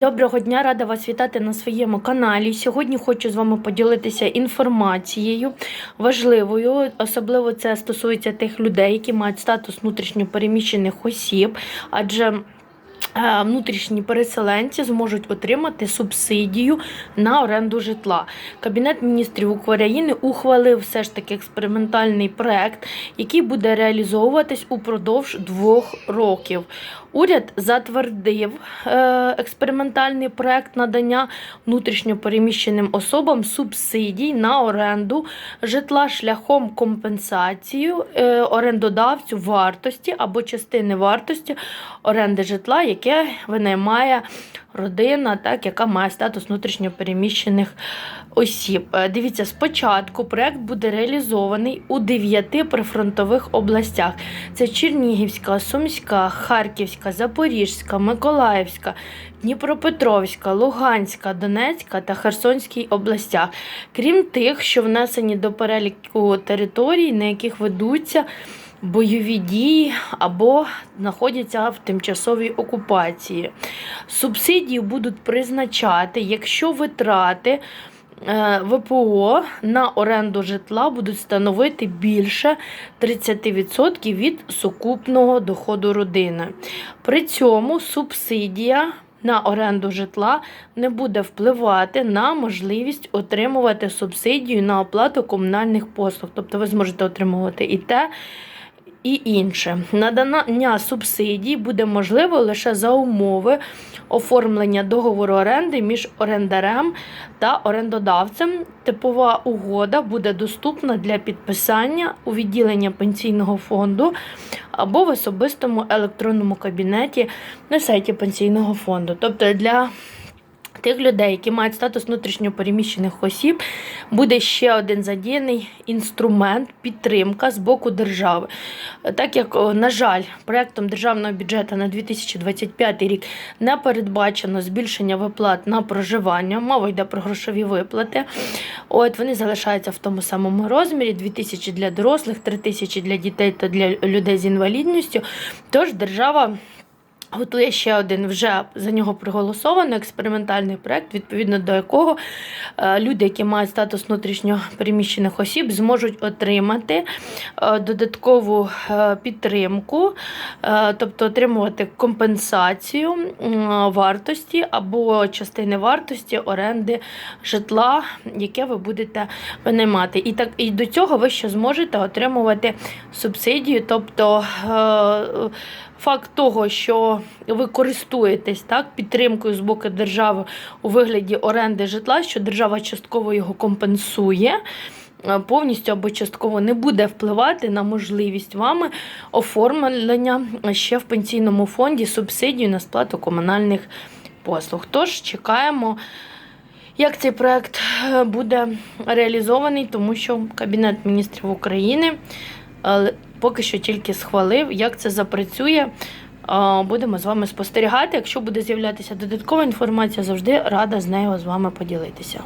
Доброго дня, рада вас вітати на своєму каналі. Сьогодні хочу з вами поділитися інформацією важливою. Особливо це стосується тих людей, які мають статус внутрішньопереміщених осіб, адже внутрішні переселенці зможуть отримати субсидію на оренду житла. Кабінет міністрів України ухвалив все ж таки експериментальний проект, який буде реалізовуватись упродовж двох років. Уряд затвердив е, експериментальний проект надання внутрішньопереміщеним особам субсидій на оренду житла шляхом компенсації е, орендодавцю вартості або частини вартості оренди житла, яке винаймає родина, так, яка має статус внутрішньопереміщених осіб. Е, Дивіться, спочатку проект буде реалізований у дев'яти прифронтових областях: це Чернігівська, Сумська, Харківська, Запорізька, Миколаївська, Дніпропетровська, Луганська, Донецька та Херсонській областях. Крім тих, що внесені до переліку територій, на яких ведуться бойові дії або знаходяться в тимчасовій окупації. Субсидії будуть призначати, якщо витрати. е, ВПО на оренду житла будуть становити більше 30% від сукупного доходу родини. При цьому субсидія на оренду житла не буде впливати на можливість отримувати субсидію на оплату комунальних послуг. Тобто ви зможете отримувати і те, і інше. Надання субсидій буде можливо лише за умови оформлення договору оренди між орендарем та орендодавцем. Типова угода буде доступна для підписання у відділення пенсійного фонду або в особистому електронному кабінеті на сайті пенсійного фонду. Тобто для Тих людей, які мають статус внутрішньопереміщених осіб, буде ще один задіяний інструмент підтримка з боку держави. Так як, на жаль, проектом державного бюджету на 2025 рік не передбачено збільшення виплат на проживання, мова йде про грошові виплати. От вони залишаються в тому самому розмірі: 2 тисячі для дорослих, 3 тисячі для дітей та для людей з інвалідністю. Тож держава. Готує ще один вже за нього проголосований експериментальний проект, відповідно до якого е, люди, які мають статус внутрішньо переміщених осіб, зможуть отримати е, додаткову е, підтримку, тобто отримувати компенсацію вартості або частини вартості оренди житла, яке ви будете винаймати. І так і до цього ви ще зможете отримувати субсидію, тобто. Факт того, що ви користуєтесь так, підтримкою з боку держави у вигляді оренди житла, що держава частково його компенсує, е, повністю або частково не буде впливати на можливість вами оформлення ще в пенсійному фонді субсидію на сплату комунальних послуг. Тож чекаємо. Як цей проект е, буде реалізований, тому що Кабінет міністрів України поки що тільки схвалив, як це запрацює. Будемо з вами спостерігати. Якщо буде з'являтися додаткова інформація, завжди рада з нею з вами поділитися.